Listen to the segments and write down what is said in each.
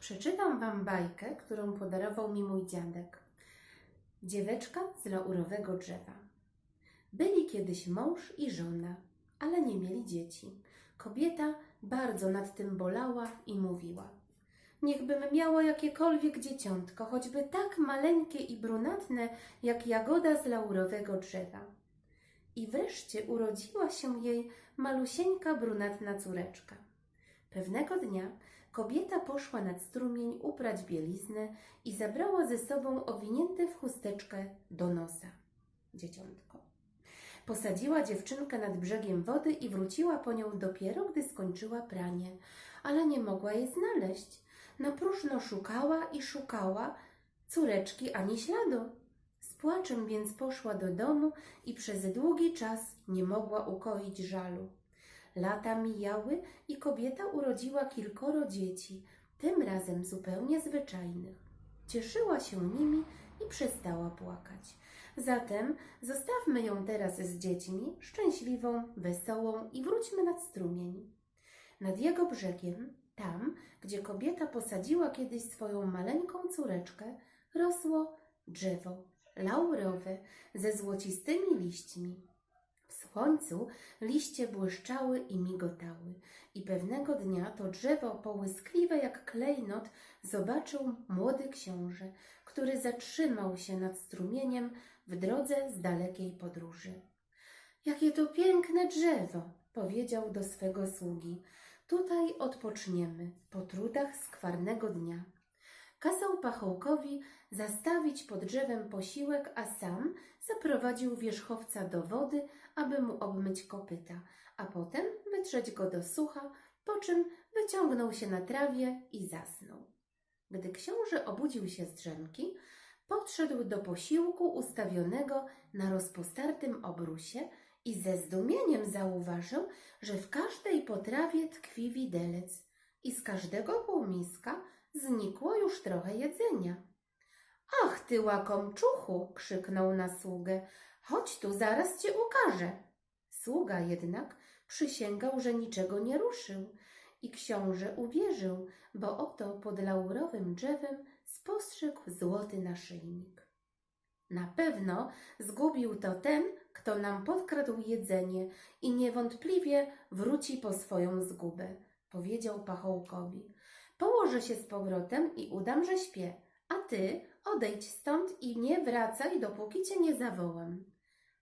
Przeczytam Wam bajkę, którą podarował mi mój dziadek. Dzieweczka z laurowego drzewa. Byli kiedyś mąż i żona, ale nie mieli dzieci. Kobieta bardzo nad tym bolała i mówiła: Niechbym miała jakiekolwiek dzieciątko, choćby tak maleńkie i brunatne, jak jagoda z laurowego drzewa. I wreszcie urodziła się jej malusieńka brunatna córeczka. Pewnego dnia kobieta poszła nad strumień uprać bieliznę i zabrała ze sobą owinięte w chusteczkę do nosa dzieciątko. Posadziła dziewczynkę nad brzegiem wody i wróciła po nią dopiero, gdy skończyła pranie, ale nie mogła jej znaleźć. Na próżno szukała i szukała, córeczki ani śladu. Z płaczem więc poszła do domu i przez długi czas nie mogła ukoić żalu. Lata mijały i kobieta urodziła kilkoro dzieci, tym razem zupełnie zwyczajnych. Cieszyła się nimi i przestała płakać. Zatem zostawmy ją teraz z dziećmi, szczęśliwą, wesołą i wróćmy nad strumień. Nad jego brzegiem, tam, gdzie kobieta posadziła kiedyś swoją maleńką córeczkę, rosło drzewo laurowe ze złocistymi liśćmi. Słońcu liście błyszczały i migotały, i pewnego dnia to drzewo połyskliwe jak klejnot zobaczył młody książę, który zatrzymał się nad strumieniem w drodze z dalekiej podróży. Jakie to piękne drzewo, powiedział do swego sługi. Tutaj odpoczniemy po trudach skwarnego dnia. Kazał pachołkowi zastawić pod drzewem posiłek, a sam zaprowadził wierzchowca do wody, aby mu obmyć kopyta, a potem wytrzeć go do sucha, po czym wyciągnął się na trawie i zasnął. Gdy książę obudził się z drzemki, podszedł do posiłku ustawionego na rozpostartym obrusie i ze zdumieniem zauważył, że w każdej potrawie tkwi widelec i z każdego półmiska znikło już trochę jedzenia. Ach, ty łakomczuchu! krzyknął na sługę. Chodź tu, zaraz cię ukażę. Sługa jednak przysięgał, że niczego nie ruszył. I książę uwierzył, bo oto pod laurowym drzewem spostrzegł złoty naszyjnik. Na pewno zgubił to ten, kto nam podkradł jedzenie i niewątpliwie wróci po swoją zgubę, powiedział pachołkowi. Położę się z powrotem i udam, że śpię, a ty odejdź stąd i nie wracaj, dopóki cię nie zawołam.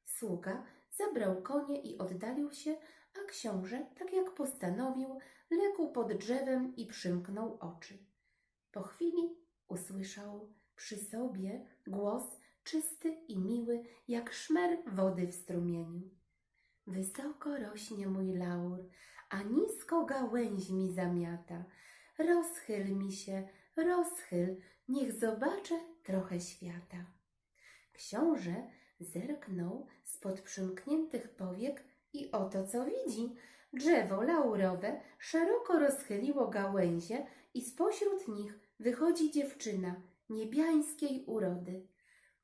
Sługa zabrał konie i oddalił się, a książę, tak jak postanowił, legł pod drzewem i przymknął oczy. Po chwili usłyszał przy sobie głos czysty i miły, jak szmer wody w strumieniu. Wysoko rośnie mój laur, a nisko gałęźmi zamiata. Rozchyl mi się, rozchyl, niech zobaczę trochę świata. Książę zerknął spod przymkniętych powiek i oto co widzi. Drzewo laurowe szeroko rozchyliło gałęzie i spośród nich wychodzi dziewczyna niebiańskiej urody.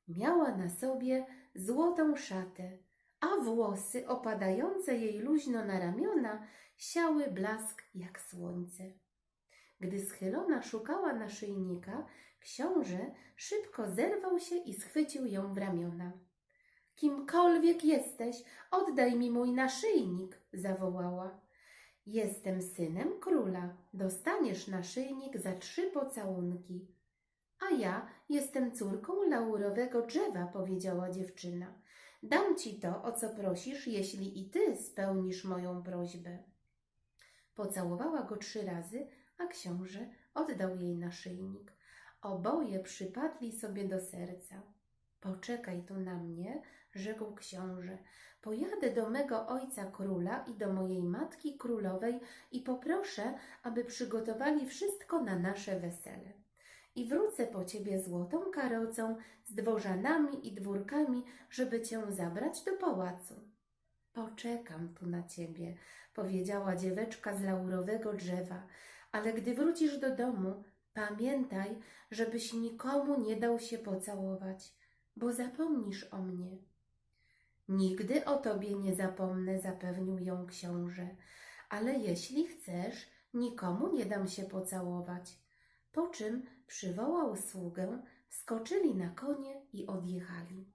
Miała na sobie złotą szatę, a włosy opadające jej luźno na ramiona siały blask jak słońce. Gdy schylona szukała naszyjnika, książę szybko zerwał się i schwycił ją w ramiona. Kimkolwiek jesteś, oddaj mi mój naszyjnik, zawołała. Jestem synem króla, dostaniesz naszyjnik za trzy pocałunki. A ja jestem córką laurowego drzewa, powiedziała dziewczyna. Dam ci to, o co prosisz, jeśli i ty spełnisz moją prośbę. Pocałowała go trzy razy, a książę oddał jej naszyjnik. Oboje przypadli sobie do serca. Poczekaj tu na mnie, rzekł książę. Pojadę do mego ojca króla i do mojej matki królowej i poproszę, aby przygotowali wszystko na nasze wesele. I wrócę po ciebie złotą karocą z dworzanami i dwórkami, żeby cię zabrać do pałacu. Poczekam tu na ciebie, powiedziała dzieweczka z laurowego drzewa, ale gdy wrócisz do domu, pamiętaj, żebyś nikomu nie dał się pocałować, bo zapomnisz o mnie. Nigdy o tobie nie zapomnę, zapewnił ją książę, ale jeśli chcesz, nikomu nie dam się pocałować. po czym przywołał sługę, skoczyli na konie i odjechali.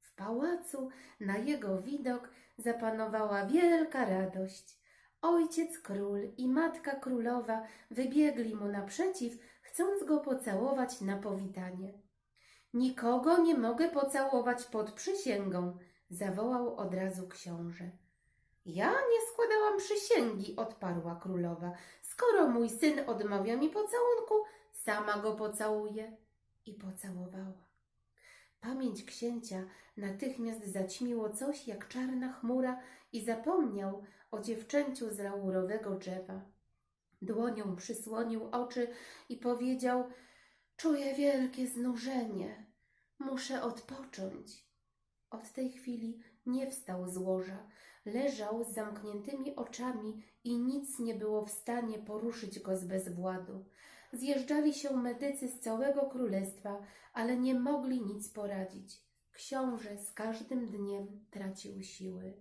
W pałacu na jego widok zapanowała wielka radość. Ojciec król i matka królowa wybiegli mu naprzeciw, chcąc go pocałować na powitanie. Nikogo nie mogę pocałować pod przysięgą, zawołał od razu książę. Ja nie składałam przysięgi, odparła królowa. Skoro mój syn odmawia mi pocałunku, sama go pocałuję. I pocałowała. Pamięć księcia natychmiast zaćmiło coś jak czarna chmura i zapomniał o dziewczęciu z laurowego drzewa. Dłonią przysłonił oczy i powiedział: Czuję wielkie znużenie. Muszę odpocząć. Od tej chwili nie wstał z łoża. Leżał z zamkniętymi oczami i nic nie było w stanie poruszyć go z bezwładu. Zjeżdżali się medycy z całego królestwa, ale nie mogli nic poradzić. Książę z każdym dniem tracił siły.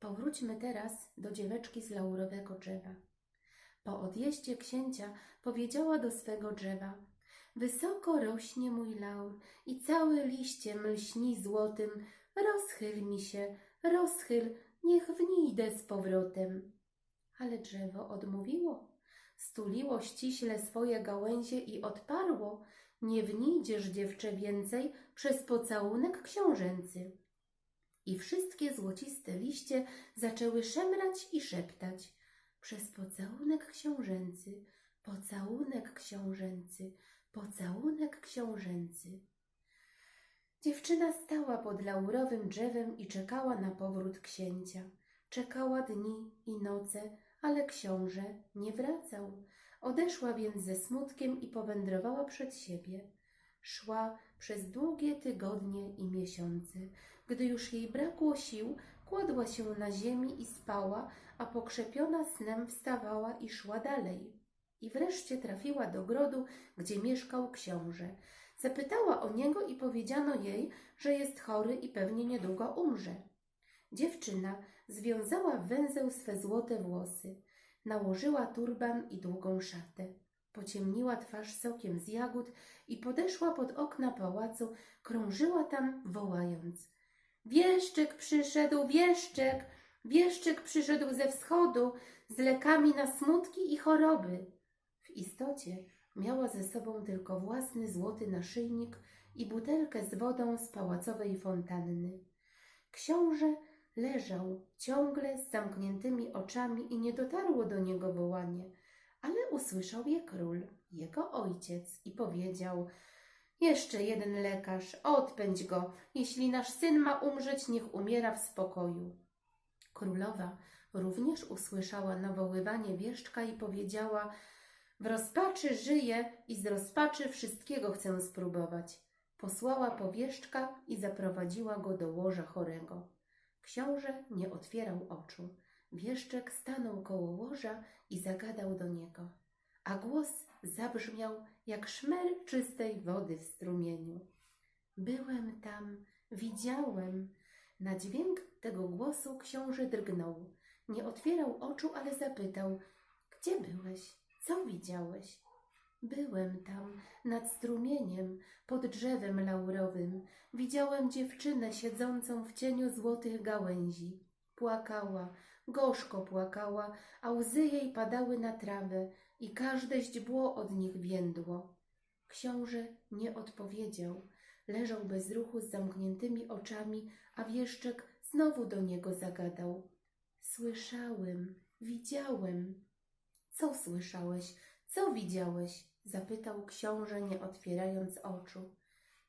Powróćmy teraz do dzieweczki z laurowego drzewa. Po odjeździe księcia powiedziała do swego drzewa: Wysoko rośnie mój laur i cały liściem lśni złotym. Rozchyl mi się, rozchyl, niech wnijdę z powrotem. Ale drzewo odmówiło. Stuliło ściśle swoje gałęzie i odparło: Nie wnijdziesz, dziewczę, więcej przez pocałunek książęcy. I wszystkie złociste liście zaczęły szemrać i szeptać: Przez pocałunek książęcy, pocałunek książęcy, pocałunek książęcy. Dziewczyna stała pod laurowym drzewem i czekała na powrót księcia. Czekała dni i noce, ale książę nie wracał. Odeszła więc ze smutkiem i powędrowała przed siebie. Szła przez długie tygodnie i miesiące. Gdy już jej brakło sił, kładła się na ziemi i spała, a pokrzepiona snem wstawała i szła dalej. I wreszcie trafiła do grodu, gdzie mieszkał książę. Zapytała o niego i powiedziano jej, że jest chory i pewnie niedługo umrze. Dziewczyna związała w węzeł swe złote włosy, nałożyła turban i długą szatę, pociemniła twarz sokiem z jagód i podeszła pod okna pałacu, krążyła tam, wołając: Wieszczek przyszedł, wieszczek! Wieszczek przyszedł ze wschodu z lekami na smutki i choroby. W istocie miała ze sobą tylko własny złoty naszyjnik i butelkę z wodą z pałacowej fontanny. Książę leżał ciągle z zamkniętymi oczami i nie dotarło do niego wołanie, ale usłyszał je król, jego ojciec, i powiedział: Jeszcze jeden lekarz, odpędź go. Jeśli nasz syn ma umrzeć, niech umiera w spokoju. Królowa również usłyszała nawoływanie wieszczka i powiedziała: W rozpaczy żyję i z rozpaczy wszystkiego chcę spróbować. Posłała powieszczka i zaprowadziła go do łoża chorego. Książę nie otwierał oczu. Wieszczek stanął koło łoża i zagadał do niego, a głos zabrzmiał jak szmer czystej wody w strumieniu. Byłem tam, widziałem. Na dźwięk tego głosu książę drgnął. Nie otwierał oczu, ale zapytał: Gdzie byłeś? Co widziałeś? Byłem tam, nad strumieniem, pod drzewem laurowym. Widziałem dziewczynę siedzącą w cieniu złotych gałęzi. Płakała, gorzko płakała, a łzy jej padały na trawę i każde źdźbło od nich więdło. Książę nie odpowiedział. Leżał bez ruchu z zamkniętymi oczami, a wieszczek znowu do niego zagadał. Słyszałem, widziałem. Co słyszałeś? Co widziałeś? zapytał książę, nie otwierając oczu.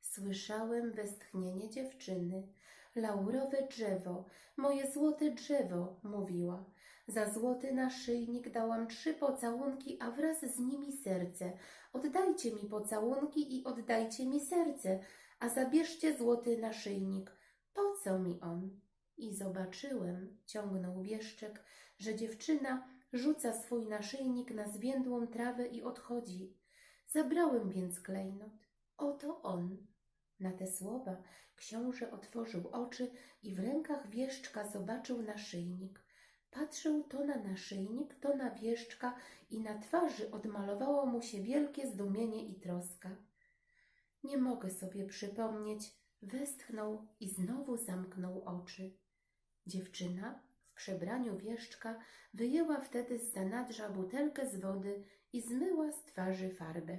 Słyszałem westchnienie dziewczyny. Laurowe drzewo, moje złote drzewo, mówiła. Za złoty naszyjnik dałam trzy pocałunki, a wraz z nimi serce. Oddajcie mi pocałunki i oddajcie mi serce, a zabierzcie złoty naszyjnik. Po co mi on? I zobaczyłem, ciągnął wieszczek, że dziewczyna rzuca swój naszyjnik na zwiędłą trawę i odchodzi. Zabrałem więc klejnot. Oto on. Na te słowa książę otworzył oczy i w rękach wieszczka zobaczył naszyjnik. Patrzył to na naszyjnik, to na wieszczka i na twarzy odmalowało mu się wielkie zdumienie i troska. Nie mogę sobie przypomnieć, westchnął i znowu zamknął oczy. Dziewczyna w przebraniu wieszczka wyjęła wtedy z zanadrza butelkę z wody i zmyła z twarzy farbę.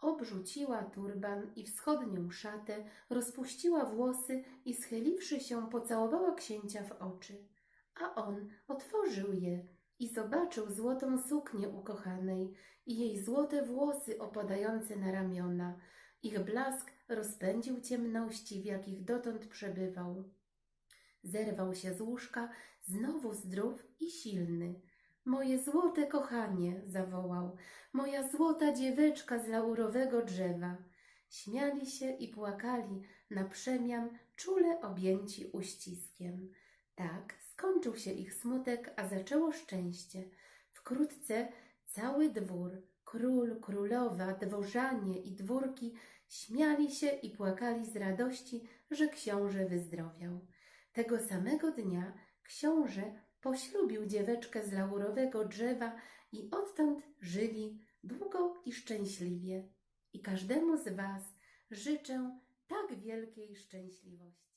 Obrzuciła turban i wschodnią szatę, rozpuściła włosy i schyliwszy się pocałowała księcia w oczy. A on otworzył je i zobaczył złotą suknię ukochanej i jej złote włosy opadające na ramiona. Ich blask rozpędził ciemności, w jakich dotąd przebywał. Zerwał się z łóżka, znowu zdrów i silny. Moje złote kochanie, zawołał, moja złota dzieweczka z laurowego drzewa. Śmiali się i płakali na przemian, czule objęci uściskiem. Tak skończył się ich smutek, a zaczęło szczęście. Wkrótce cały dwór, król, królowa, dworzanie i dwórki śmiali się i płakali z radości, że książę wyzdrowiał. Tego samego dnia książę poślubił dzieweczkę z laurowego drzewa i odtąd żyli długo i szczęśliwie. I każdemu z Was życzę tak wielkiej szczęśliwości.